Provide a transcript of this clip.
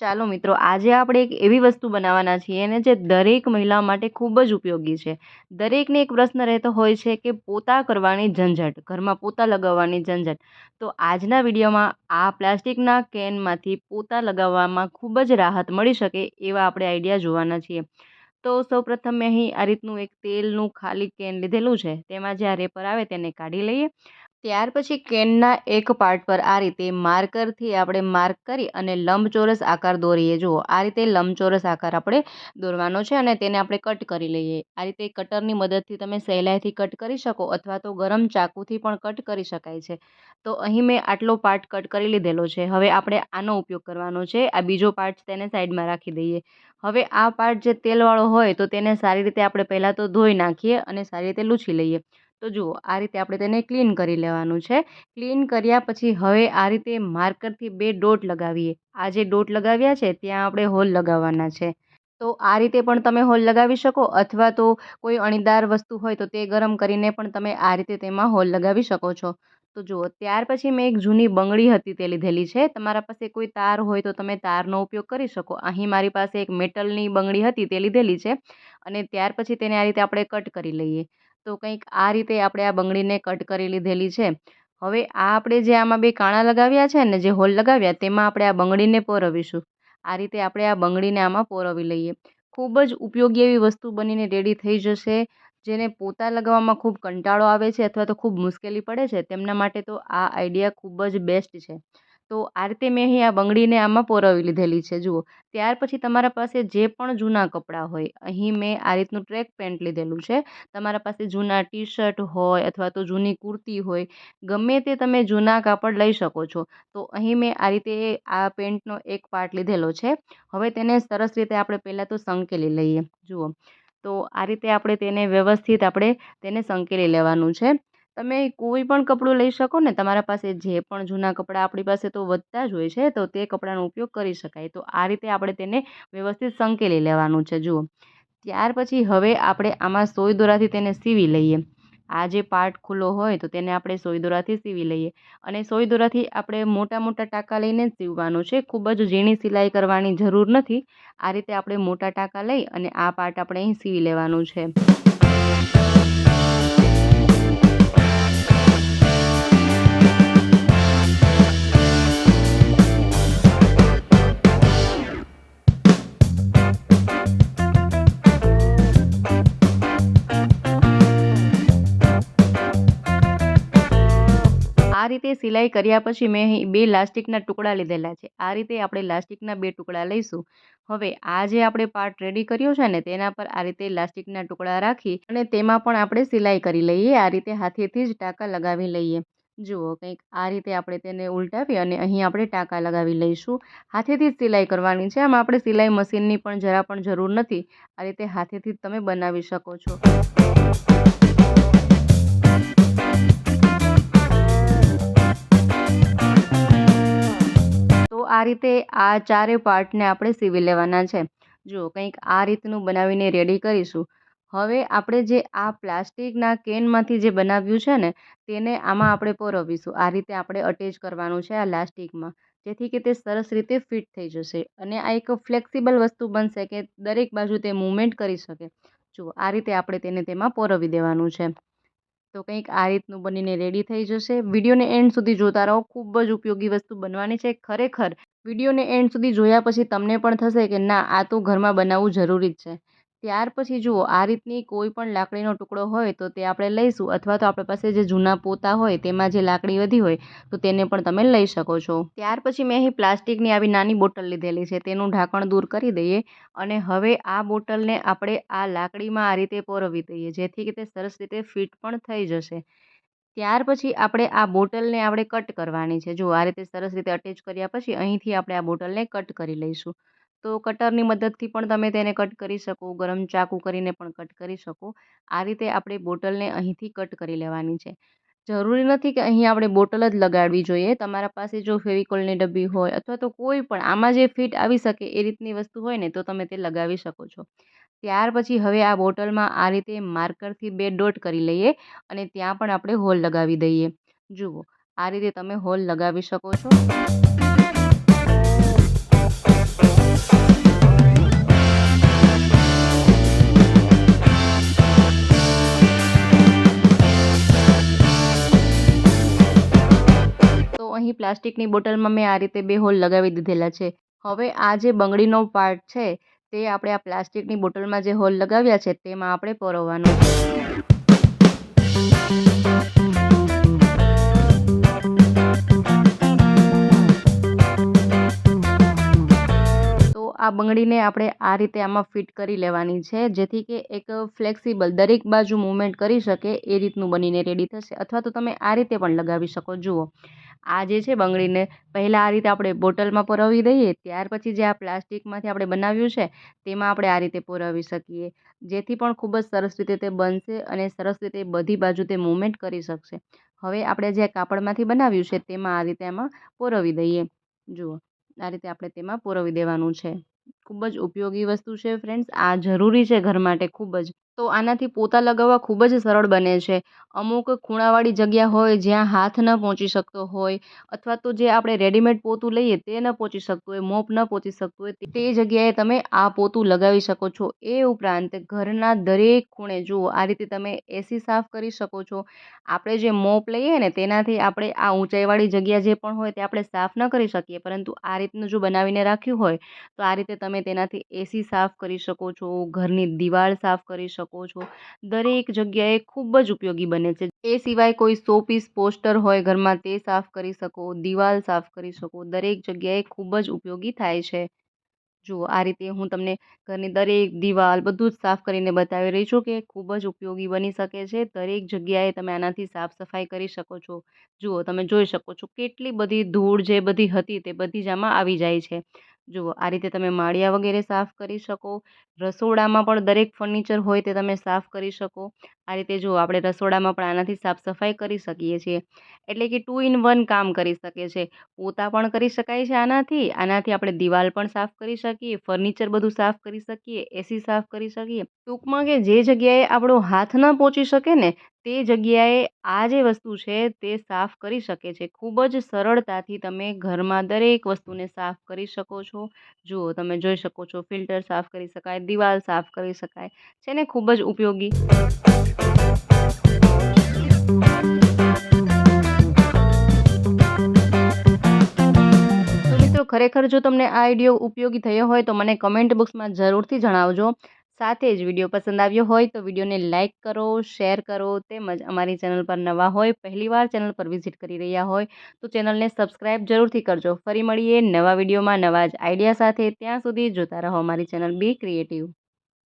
ચાલો મિત્રો, આજે આપણે એક એવી વસ્તુ બનાવવાના છીએ ને જે દરેક મહિલા માટે ખૂબ જ ઉપયોગી છે. દરેકને એક પ્રશ્ન રહેતો હોય છે કે પોતા કરવાની ઝંઝટ, ઘરમાં પોતા લગાવવાની ઝંઝટ. તો આજના વિડીયોમાં આ પ્લાસ્ટિકના કેનમાંથી પોતા લગાવવામાં ખૂબ જ રાહત મળી શકે એવા આપણે આઈડિયા જોવાના છીએ. તો સૌપ્રથમ મેં અહીં આ રીતનું એક તેલનું ખાલી કેન લીધેલું છે. તેમાં જે આ રેપર આવે તેને કાઢી લઈએ. ત્યાર પછી કેનના એક પાર્ટ પર આ રીતે માર્કરથી આપણે માર્ક કરી અને લંબચોરસ આકાર દોરીએ. જુઓ, આ રીતે લંબચોરસ આકાર આપણે દોરવાનો છે અને તેને આપણે કટ કરી લઈએ. આ રીતે કટરની મદદથી તમે સહેલાઈથી કટ કરી શકો અથવા તો ગરમ ચાકુથી પણ કટ કરી શકાય છે. તો અહીં મેં આટલો પાર્ટ કટ કરી લીધેલો છે. હવે આપણે આનો ઉપયોગ કરવાનો છે. આ બીજો પાર્ટ તેને સાઈડમાં રાખી દઈએ. હવે આ પાર્ટ જે તેલવાળો હોય તો તેને સારી રીતે આપણે પહેલાં તો ધોઈ નાખીએ અને સારી રીતે લૂછી લઈએ. તો જુઓ, આ રીતે આપણે તેને ક્લીન કરી લેવાનું છે. ક્લીન કર્યા પછી હવે આ રીતે માર્કરથી બે ડોટ લગાવીએ. આ જે ડોટ લગાવ્યા છે, ત્યાં આપણે હોલ લગાવવાના છે. તો આ રીતે પણ તમે હોલ લગાવી શકો અથવા તો કોઈ અણીદાર વસ્તુ હોય તો તે ગરમ કરીને પણ તમે આ રીતે તેમાં હોલ લગાવી શકો છો. તો જુઓ, ત્યાર પછી મેં એક જૂની બંગડી હતી તે લીધેલી છે. તમારા પાસે કોઈ તાર હોય તો તમે તારનો ઉપયોગ કરી શકો. અહીં મારી પાસે એક મેટલની બંગડી હતી તે લીધેલી છે અને ત્યાર પછી તેને આ રીતે આપણે કટ કરી લઈએ. તો કંઈક આ રીતે આપણે આ બંગડીને કટ કરી લીધેલી છે. હવે આ આપણે જે આમાં બે કાણા લગાવ્યા છે ને, જે હોલ લગાવ્યા, તેમાં આપણે આ બંગડીને પોરવીશું. આ રીતે આપણે આ બંગડીને આમાં પોરવી લઈએ. ખૂબ જ ઉપયોગી એવી વસ્તુ બનીને રેડી થઈ જશે, જેને પોતા લગાવવામાં ખૂબ કંટાળો આવે છે અથવા તો ખૂબ મુશ્કેલી પડે છે. તેમના માટે તો આ આઈડિયા ખૂબ જ બેસ્ટ છે. તો આ રીતે મેં અહીં આ બંગડીને આમાં પોરવી લીધેલી છે. જુઓ, ત્યાર પછી તમારા પાસે જે પણ જૂના કપડાં હોય, અહીં મેં આ રીતનું ટ્રેક પેન્ટ લીધેલું છે. તમારા પાસે જૂના ટી શર્ટ હોય અથવા તો જૂની કુર્તી હોય, ગમે તે તમે જૂના કાપડ લઈ શકો છો. તો અહીં મેં આ રીતે આ પેન્ટનો એક પાર્ટ લીધેલો છે. હવે તેને સરસ રીતે આપણે પહેલાં તો સંકેલી લઈએ. જુઓ, તો આ રીતે આપણે તેને વ્યવસ્થિત આપણે તેને સંકેલી લેવાનું છે. તમે કોઈ પણ કપડું લઈ શકો ને, તમારા પાસે જે પણ જૂના કપડાં આપણી પાસે તો વધતા જ હોય છે, તો તે કપડાનો ઉપયોગ કરી શકાય. તો આ રીતે આપણે તેને વ્યવસ્થિત સંકેલી લેવાનું છે. જુઓ, ત્યાર પછી હવે આપણે આમાં સોય દોરાથી તેને સીવી લઈએ. આ જે પાર્ટ ખુલ્લો હોય તો તેને આપણે સોય દોરાથી સીવી લઈએ અને સોય દોરાથી આપણે મોટા મોટા ટાંકા લઈને સીવવાનું છે. ખૂબ જ ઝીણી સિલાઈ કરવાની જરૂર નથી. આ રીતે આપણે મોટા ટાંકા લઈ અને આ પાર્ટ આપણે અહીં સીવી લેવાનું છે. રીતે સિલાઈ કર્યા પછી મેં અહીં બે લાસ્ટિકના ટુકડા લીધેલા છે. આ રીતે આપણે લાસ્ટિકના બે ટુકડા લઈશું. હવે આ જે આપણે પાર્ટ રેડી કર્યો છે ને, તેના પર આ રીતે લાસ્ટિકના ટુકડા રાખી અને તેમાં પણ આપણે સિલાઈ કરી લઈએ. આ રીતે હાથેથી જ ટાંકા લગાવી લઈએ. જુઓ, કંઈક આ રીતે આપણે તેને ઉલટાવી અને અહીં આપણે ટાંકા લગાવી લઈશું. હાથેથી જ સિલાઈ કરવાની છે. આમાં આપણે સિલાઈ મશીનની પણ જરા પણ જરૂર નથી. આ રીતે હાથેથી જ તમે બનાવી શકો છો. તો આ રીતે આ ચારે પાર્ટને આપણે સીવી લેવાના છે. જુઓ, કંઈક આ રીતનું બનાવીને રેડી કરીશું. હવે આપણે જે આ પ્લાસ્ટિકના કેનમાંથી જે બનાવ્યું છે ને, તેને આમાં આપણે પરોવીશું. આ રીતે આપણે અટેચ કરવાનું છે આ લાસ્ટિકમાં. જેથી કે તે સરસ રીતે ફિટ થઈ જશે અને આ એક ફ્લેક્સિબલ વસ્તુ બનશે કે દરેક બાજુ તે મૂવમેન્ટ કરી શકે. જુઓ, આ રીતે આપણે તેને તેમાં પરોવી દેવાનું છે. તો કંઈક આ રીતનું બનીને રેડી થઈ જશે. વિડીયોને એન્ડ સુધી જોતા રહો. ખૂબ જ ઉપયોગી વસ્તુ બનવાની છે. ખરેખર વિડીયોને એન્ડ સુધી જોયા પછી તમને પણ થશે કે ના, આ તો ઘરમાં બનાવવું જરૂરી જ છે. ત્યાર પછી જુઓ, આ રીતની કોઈ પણ લાકડીનો ટુકડો હોય તો તે આપણે લઈશું અથવા તો આપણી પાસે જે જૂના પોતા હોય તેમાં જે લાકડી વધી હોય તો તેને પણ તમે લઈ શકો છો. ત્યાર પછી મેં અહીં પ્લાસ્ટિકની આવી નાની બોટલ લીધેલી છે, તેનું ઢાંકણ દૂર કરી દઈએ અને હવે આ બોટલને આપણે આ લાકડીમાં આ રીતે પોરવી દઈએ, જેથી કે તે સરસ રીતે ફિટ પણ થઈ જશે. ત્યાર પછી આપણે આ બોટલને આપણે કટ કરવાની છે. જો આ રીતે સરસ રીતે અટેચ કર્યા પછી અહીંથી આપણે આ બોટલને કટ કરી લઈશું. તો કટરની મદદથી પણ તમે તેને કટ કરી શકો, ગરમ ચાકુ કરીને પણ કટ કરી શકો. આ રીતે આપણે બોટલને અહીંથી કટ કરી લેવાની છે. જરૂરી નથી કે અહીં આપણે બોટલ જ લગાડવી જોઈએ. તમારા પાસે જો ફેવિકોલની ડબ્બી હોય અથવા તો કોઈ પણ આમાં જે ફિટ આવી શકે એ રીતની વસ્તુ હોય ને તો તમે તે લગાવી શકો છો. ત્યાર પછી હવે આ બોટલમાં આ રીતે માર્કરથી બે ડોટ કરી લઈએ અને ત્યાં પણ આપણે હોલ લગાવી દઈએ. જુઓ, આ રીતે તમે હોલ લગાવી શકો છો. પ્લાસ્ટિકની બોટલમાં મેં આ રીતે બે હોલ લગાવી દીધેલા છે. હવે આ જે બંગડીનો પાર્ટ છે, તે આપણે આ પ્લાસ્ટિકની બોટલમાં જે હોલ લગાવ્યા છે, તેમાં આપણે પરોવવાનું. તો આ બંગડીને આપણે આ રીતે આમાં ફિટ કરી લેવાની છે, જેથી કે એક ફ્લેક્સિબલ દરેક બાજુ મૂવમેન્ટ કરી શકે, એ રીતનું બનીને રેડી થશે. અથવા તો તમે આ રીતે પણ લગાવી શકો. જુઓ આ જે છે બંગડીને પહેલાં આ રીતે આપણે બોટલમાં પરોવી દઈએ, ત્યાર પછી જે આ પ્લાસ્ટિકમાંથી આપણે બનાવ્યું છે, તેમાં આપણે આ રીતે પરોવી શકીએ. જેથી પણ ખૂબ જ સરસ રીતે તે બનશે અને સરસ રીતે બધી બાજુ તે મૂવમેન્ટ કરી શકશે. હવે આપણે જે કાપડમાંથી બનાવ્યું છે, તેમાં આ રીતે એમાં પરોવી દઈએ. જુઓ, આ રીતે આપણે તેમાં પરોવી દેવાનું છે. ખૂબ જ ઉપયોગી વસ્તુ છે ફ્રેન્ડ્સ આ જરૂરી છે ઘર માટે ખૂબ જ. તો આનાથી પોતા લગાવવા ખૂબ જ સરળ બને છે. અમુક ખૂણાવાળી જગ્યા હોય જ્યાં હાથ ન પહોંચી શકતો હોય અથવા તો જે આપણે રેડીમેડ પોતું લઈએ તે ન પહોંચી શકતું હોય, મોપ ન પહોંચી શકતું હોય, તે જગ્યાએ તમે આ પોતું લગાવી શકો છો. એ ઉપરાંત ઘરના દરેક ખૂણે જુઓ, આ રીતે તમે એસી સાફ કરી શકો છો. આપણે જે મોપ લઈએ ને તેનાથી આપણે આ ઊંચાઈવાળી જગ્યા જે પણ હોય તે આપણે સાફ ન કરી શકીએ. પરંતુ આ રીતનું જો બનાવીને રાખ્યું હોય, તો આ રીતે તમે તેનાથી એસી સાફ કરી શકો છો, ઘરની દિવાલ સાફ કરી શકો છો. દરેક જગ્યાએ ખૂબ જ ઉપયોગી બને છે. એ સિવાય કોઈ સો પીસ પોસ્ટર હોય ઘરમાં તે સાફ કરી શકો, દિવાલ સાફ કરી શકો. દરેક જગ્યાએ ખૂબ જ ઉપયોગી થાય છે. જુઓ આ રીતે હું તમને ઘરની દરેક દિવાલ બધું જ સાફ કરીને બતાવી રહી છું કે ખૂબ જ ઉપયોગી બની શકે છે. દરેક જગ્યાએ તમે આનાથી સાફ સફાઈ કરી શકો છો. જુઓ તમે જોઈ શકો છો કેટલી બધી ધૂળ જે બધી હતી તે બધી જ આમાં આવી જાય છે. જુઓ, આ રીતે તમે માળિયા વગેરે સાફ કરી શકો. રસોડામાં પણ દરેક ફર્નિચર હોય તે તમે સાફ કરી શકો. આ રીતે જુઓ, આપણે રસોડામાં પણ આનાથી સાફ સફાઈ કરી શકીએ છીએ. એટલે કે ટુ ઇન વન કામ કરી શકે છે. પોતા પણ કરી શકાય છે આનાથી. આનાથી આપણે દિવાલ પણ સાફ કરી શકીએ, ફર્નિચર બધું સાફ કરી શકીએ એસી સાફ કરી શકીએ. ટૂંકમાં કે જે જગ્યાએ આપણો હાથ ન પહોંચી શકે ને તે જગ્યાએ આ જે વસ્તુ છે તે સાફ કરી શકે છે. ખૂબ જ સરળતાથી તમે ઘરમાં દરેક વસ્તુને સાફ કરી શકો છો. જુઓ, તમે જોઈ શકો છો, ફિલ્ટર સાફ કરી શકાય, દિવાલ સાફ કરી શકાય. છે ને? ખૂબ જ ઉપયોગી. ખરેખર જો તમને આ આઈડિયો ઉપયોગી થયો હોય તો મને કમેન્ટ બોક્સમાં જરૂરથી જણાવજો. સાથે જ વીડિયો પસંદ આવ્યો હોય તો વિડીયોને લાઇક કરો, શેર કરો તેમજ અમારી ચેનલ પર નવા હોય પહેલીવાર ચેનલ પર વિઝિટ કરી રહ્યા હોય તો ચેનલને સબસ્ક્રાઇબ જરૂરથી કરજો. ફરી મળીએ નવા વિડીયોમાં નવા જ આઈડિયા સાથે. ત્યાં સુધી જોતા રહો અમારી ચેનલ બી ક્રિએટિવ.